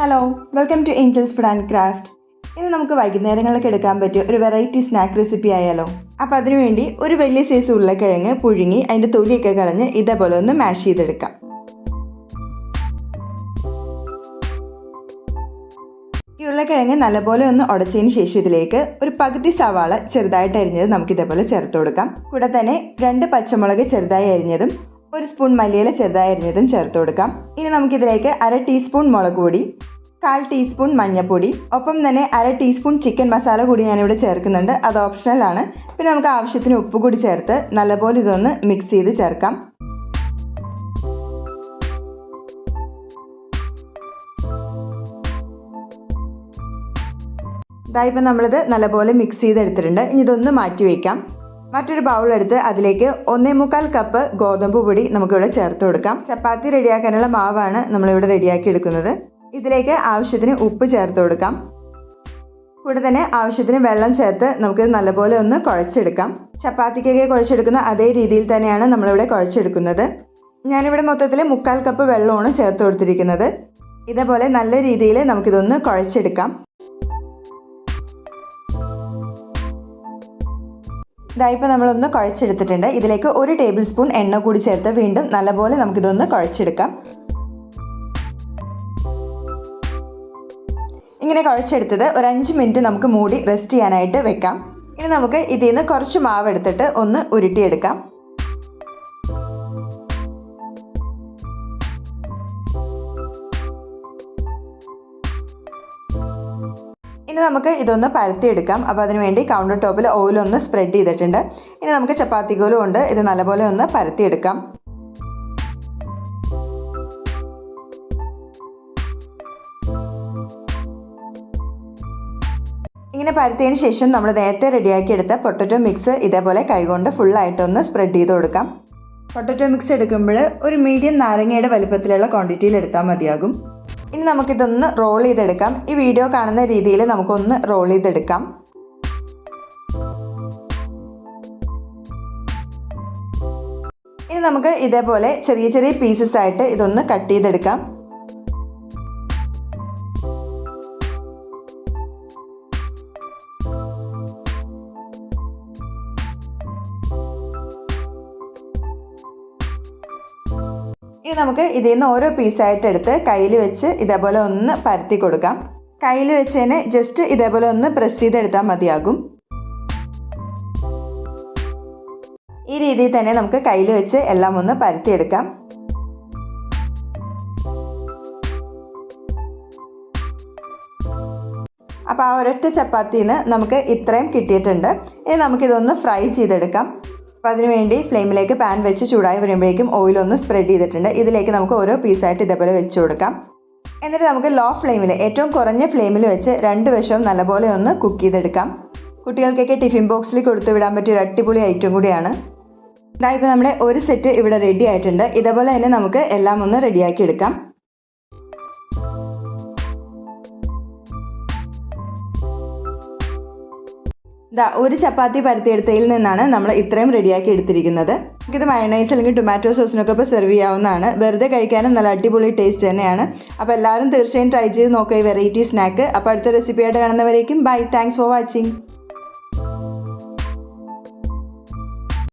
Hello welcome to Angels food and craft ഇന്ന് നമുക്ക് വൈകുന്നേരങ്ങളിലൊക്കെ എടുക്കാൻ പറ്റിയ ഒരു വെറൈറ്റി സ്നാക്ക് റെസിപ്പി ആയാലോ. അപ്പോൾ അതിനുവേണ്ടി ഒരു വലിയ സൈസ് ഉരുളക്കിഴങ്ങ് പുഴുങ്ങി അതിന്റെ തൊലിയൊക്കെ കളഞ്ഞ് ഇതേപോലെ ഒന്ന് മാഷ് ചെയ്തെടുക്കാം. ഈ ഉരുളക്കിഴങ്ങ് നല്ലപോലെ ഒന്ന് ഉടച്ചതിന് ശേഷം ഇതിലേക്ക് ഒരു പകുതി സവാള ചെറുതായിട്ട് അരിഞ്ഞത് നമുക്ക് ഇതേപോലെ ചേർത്ത് കൊടുക്കാം. കൂടെ തന്നെ രണ്ട് പച്ചമുളക് ചെറുതായി അരിഞ്ഞതും ഒരു സ്പൂൺ മല്ലിയില ചെറുതായി അരിഞ്ഞതും ചേർത്ത് കൊടുക്കാം. ഇനി നമുക്കിതിലേക്ക് അര ടീസ്പൂൺ മുളക് പൊടി കാൽ ടീസ്പൂൺ മഞ്ഞൾപ്പൊടി ഒപ്പം തന്നെ അര ടീസ്പൂൺ ചിക്കൻ മസാല കൂടി ഞാനിവിടെ ചേർക്കുന്നുണ്ട്. അത് ഓപ്ഷണൽ ആണ്. പിന്നെ നമുക്ക് ആവശ്യത്തിന് ഉപ്പ് കൂടി ചേർത്ത് നല്ലപോലെ ഇതൊന്ന് മിക്സ് ചെയ്ത് ചേർക്കാം. ഇതായിപ്പോൾ നമ്മളിത് നല്ലപോലെ മിക്സ് ചെയ്തെടുത്തിട്ടുണ്ട് ഇനി ഇതൊന്ന് മാറ്റി വയ്ക്കാം മറ്റൊരു ബൗൾ എടുത്ത് അതിലേക്ക് ഒന്നേ മുക്കാൽ കപ്പ് ഗോതമ്പ് പൊടി നമുക്കിവിടെ ചേർത്ത് കൊടുക്കാം. ചപ്പാത്തി റെഡിയാക്കാനുള്ള മാവാണ് നമ്മളിവിടെ റെഡിയാക്കി എടുക്കുന്നത്. ഇതിലേക്ക് ആവശ്യത്തിന് ഉപ്പ് ചേർത്ത് കൊടുക്കാം. കൂടെ തന്നെ ആവശ്യത്തിന് വെള്ളം ചേർത്ത് നമുക്ക് നല്ലപോലെ ഒന്ന് കുഴച്ചെടുക്കാം. ചപ്പാത്തിക്കൊക്കെ കുഴച്ചെടുക്കുന്ന അതേ രീതിയിൽ തന്നെയാണ് നമ്മളിവിടെ കുഴച്ചെടുക്കുന്നത്. ഞാനിവിടെ മൊത്തത്തിൽ മുക്കാൽ കപ്പ് വെള്ളമാണ് ചേർത്ത് കൊടുത്തിരിക്കുന്നത്. ഇതേപോലെ നല്ല രീതിയിൽ നമുക്കിതൊന്ന് കുഴച്ചെടുക്കാം. ഇതായിപ്പോൾ നമ്മളൊന്ന് കുഴച്ചെടുത്തിട്ടുണ്ട്. ഇതിലേക്ക് ഒരു ടേബിൾ സ്പൂൺ എണ്ണ കൂടി ചേർത്ത് വീണ്ടും നല്ലപോലെ നമുക്കിതൊന്ന് കുഴച്ചെടുക്കാം. ഇങ്ങനെ കുഴച്ചെടുത്തത് ഒരു അഞ്ച് മിനിറ്റ് നമുക്ക് മൂടി റെസ്റ്റ് ചെയ്യാനായിട്ട് വെക്കാം. ഇനി നമുക്ക് ഇതിൽ നിന്ന് കുറച്ച് മാവ് എടുത്തിട്ട് ഒന്ന് ഉരുട്ടിയെടുക്കാം. ഇനി നമുക്ക് ഇതൊന്ന് പരത്തിയെടുക്കാം. അപ്പോൾ അതിന് വേണ്ടി കൗണ്ടർ ടോപ്പിൽ ഓയിൽ ഒന്ന് സ്പ്രെഡ് ചെയ്തിട്ടുണ്ട്. ഇനി നമുക്ക് ചപ്പാത്തി കോലും കൊണ്ട് ഇത് നല്ലപോലെ ഒന്ന് പരത്തിയെടുക്കാം. ഇങ്ങനെ പരത്തിയതിന് ശേഷം നമ്മൾ നേരത്തെ റെഡിയാക്കി എടുത്ത പൊട്ടറ്റോ മിക്സ് ഇതേപോലെ കൈകൊണ്ട് ഫുള്ളായിട്ടൊന്ന് സ്പ്രെഡ് ചെയ്ത് കൊടുക്കാം. പൊട്ടറ്റോ മിക്സ് എടുക്കുമ്പോൾ ഒരു മീഡിയം നാരങ്ങയുടെ വലിപ്പത്തിലുള്ള ക്വാണ്ടിറ്റിയിൽ എടുത്താൽ മതിയാകും. ഇനി നമുക്കിതൊന്ന് റോൾ ചെയ്തെടുക്കാം. ഈ വീഡിയോ കാണുന്ന രീതിയിൽ നമുക്കൊന്ന് റോൾ ചെയ്തെടുക്കാം. ഇനി നമുക്ക് ഇതേപോലെ ചെറിയ ചെറിയ പീസസ് ആയിട്ട് ഇതൊന്ന് കട്ട് ചെയ്തെടുക്കാം. ഇനി നമുക്ക് ഇതിൽ നിന്ന് ഓരോ പീസായിട്ട് എടുത്ത് കയ്യിൽ വെച്ച് ഇതേപോലെ ഒന്ന് പരത്തി കൊടുക്കാം. കയ്യിൽ വെച്ചതിന് ജസ്റ്റ് ഇതേപോലെ ഒന്ന് പ്രസ് ചെയ്തെടുത്താൽ മതിയാകും. ഈ രീതിയിൽ തന്നെ നമുക്ക് കയ്യിൽ വെച്ച് എല്ലാം ഒന്ന് പരത്തിയെടുക്കാം അപ്പോൾ ആ ഒരൊറ്റ ചപ്പാത്തിന്ന് നമുക്ക് ഇത്രയും കിട്ടിയിട്ടുണ്ട്. ഇനി നമുക്കിതൊന്ന് ഫ്രൈ ചെയ്തെടുക്കാം. അപ്പോൾ അതിനുവേണ്ടി ഫ്ലെയിമിലേക്ക് പാൻ വെച്ച് ചൂടായി വരുമ്പോഴേക്കും ഓയിൽ ഒന്ന് സ്പ്രെഡ് ചെയ്തിട്ടുണ്ട്. ഇതിലേക്ക് നമുക്ക് ഓരോ പീസായിട്ട് ഇതേപോലെ വെച്ച് കൊടുക്കാം. എന്നിട്ട് നമുക്ക് ലോ ഫ്ലെയിമിൽ ഏറ്റവും കുറഞ്ഞ ഫ്ലെയിമിൽ വെച്ച് രണ്ട് വശവും നല്ലപോലെ ഒന്ന് കുക്ക് ചെയ്തെടുക്കാം. കുട്ടികൾക്കൊക്കെ ടിഫിൻ ബോക്സിൽ കൊടുത്തു വിടാൻ പറ്റിയ ഒരു അടിപൊളി ഐറ്റം കൂടിയാണ്. ഇതാ ഇപ്പോൾ നമ്മുടെ ഒരു സെറ്റ് ഇവിടെ റെഡി ആയിട്ടുണ്ട്. ഇതേപോലെ തന്നെ നമുക്ക് എല്ലാം ഒന്ന് റെഡിയാക്കി എടുക്കാം. ഇതാ ഒരു ചപ്പാത്തി പരത്തിയെടുത്തതിൽ നിന്നാണ് നമ്മൾ ഇത്രയും റെഡിയാക്കി എടുത്തിരിക്കുന്നത്. നമുക്കിത് മയണൈസ് അല്ലെങ്കിൽ ടൊമാറ്റോ സോസിനൊക്കെ ഇപ്പോൾ സെർവ് ചെയ്യാവുന്നതാണ്. വെറുതെ കഴിക്കാനും നല്ല അടിപൊളി ടേസ്റ്റ് തന്നെയാണ്. അപ്പോൾ എല്ലാവരും തീർച്ചയായും ട്രൈ ചെയ്ത് നോക്കുക ഈ വെറൈറ്റി സ്നാക്ക് അപ്പോൾ അടുത്ത റെസിപ്പിയായിട്ട് കാണുന്നവരേക്കും ബൈ താങ്ക്സ് ഫോർ വാച്ചിങ്